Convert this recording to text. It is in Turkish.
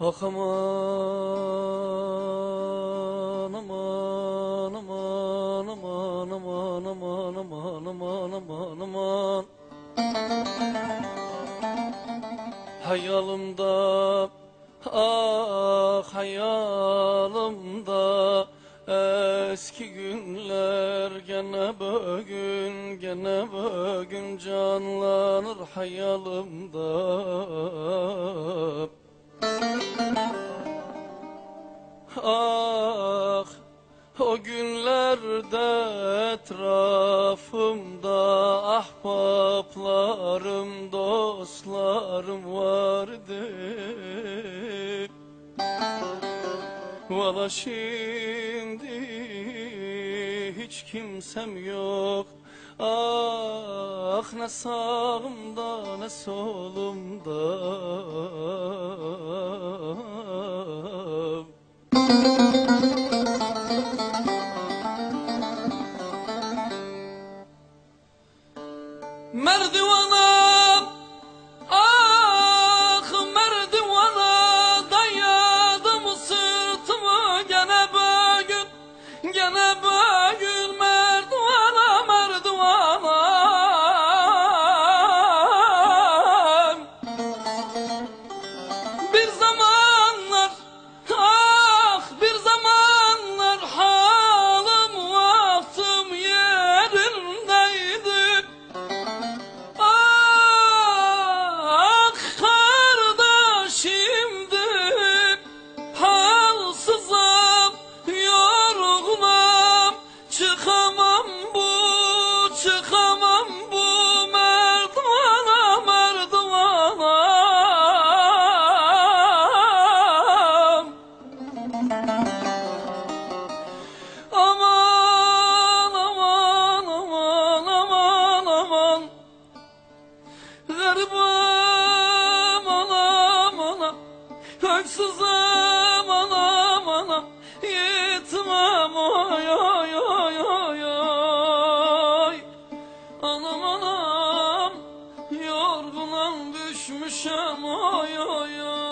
Ah aman aman aman aman aman aman aman aman aman aman. Hayalımda ah hayalımda Eski günler gene bugün gene bugün canlanır hayalımda o günlerde etrafımda ahbaplarım dostlarım vardı. Valla şimdi hiç kimsem yok. Ah ne sağımda ne solumda مرضي وضع düşmüşem oy oy oy.